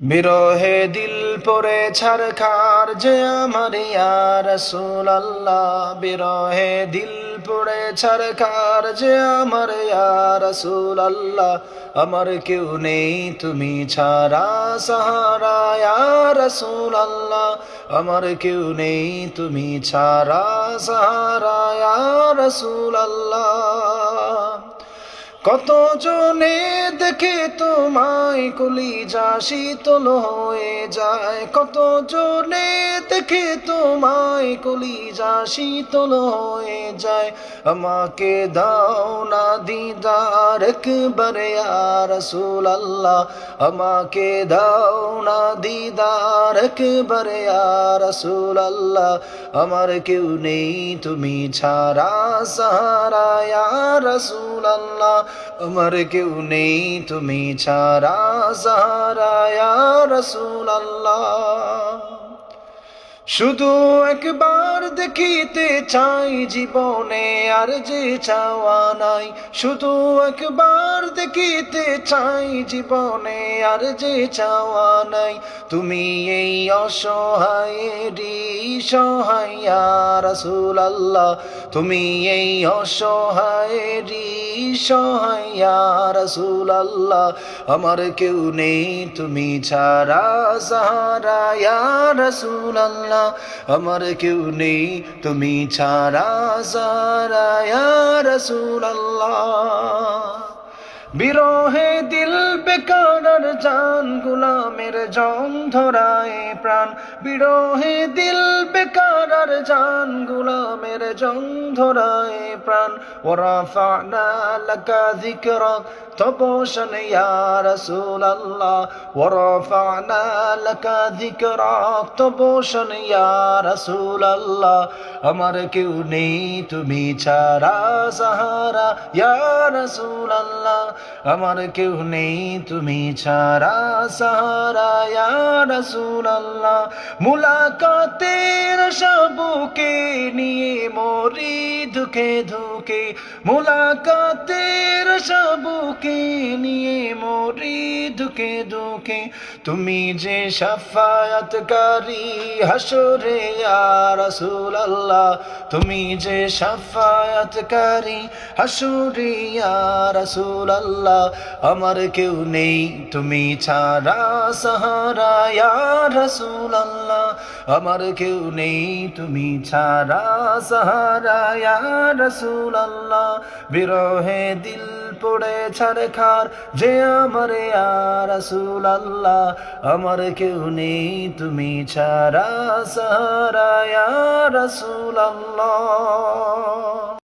বিরহে দিল পরে ছারখার যে আমার রসুল আল্লাহ বিরহে দিল পরে ছারখার যে আমার রসুল আল্লাহ আমার কেউ নেই তুমি ছাড়া সাহারা রসুল আল্লাহ আমার কেউ নেই তুমি ছাড়া সাহারা রসুল আল্লাহ কত জনে দেখে তোমায় কলিজা শীতল হয়ে যায়? কত জনে দেখে তোমায় কলিজা শীতল হয়ে যায়? আমাকে দাও না দিদার, একবারে রসুল আল্লাহ আমাকে দাও না দিদার, একবারে রসুল আল্লাহ আমার কেউ নেই, তুমি ছাড়া সাহারা রসুল আল্লাহ আমার কেউ নেই তুমি ছাড়া সাহারা রসুল আল্লাহ শুধু একবার দেখিতে চাই জীবনে আর যে চাওয়া নাই। শুধু একবার দেখিতে চাই জীবনে আর যে চাওয়া নাই। তুমি এই অসহায়েরই সহায়া রসুল আল্লাহ তুমি এই অসহায়েরই সহায়া রসুল আল্লাহ আমার কেউ নেই, তুমি ছাড়া সাহারা রসুল আল্লাহ আমার কেউ নেই তুমি ছাড়া সারা রসুল আল্লাহ বিরহে দিল বেকারার জান, গুলামের জং ধরায় প্রাণ। বিরহে দিল বেকারার জান, গুলামের জং ধরায় প্রাণ। ওরা ফানা লাকা তপোষণ রসুল আল্লাহ ওরা ফানা তপোষণ রসুল আল্লাহ আমার কেউ নেই, তুমি ছাড়া সাহারা ইয়ার রসুল আল্লাহ আমার কেউ নেই, তুমি ছাড়া সাহারা রাসূল আল্লাহ মুলাকাতের সবুকে নিয়ে, মরি ধুকে ধুকে। মুলাকাতের সবুকে নিয়ে, মরি ধুকে ধুকে। তুমি যে সাফায়াতকারী, হাসরে রাসূল আল্লাহ তুমি যে সাফায়াতকারী, হাসরে রাসূল আমার কেউ নেই, তুমি ছাড়া সাহারা রাসূল আল্লাহ আমার কেউ নেই, তুমি ছাড়া সাহারা রাসূল আল্লাহ বিরহে দিল পড়ে ছাড় খার যে আমার রাসূল আল্লাহ আমার কেউ নেই, তুমি ছাড়া সাহারা রাসূল আল্লাহ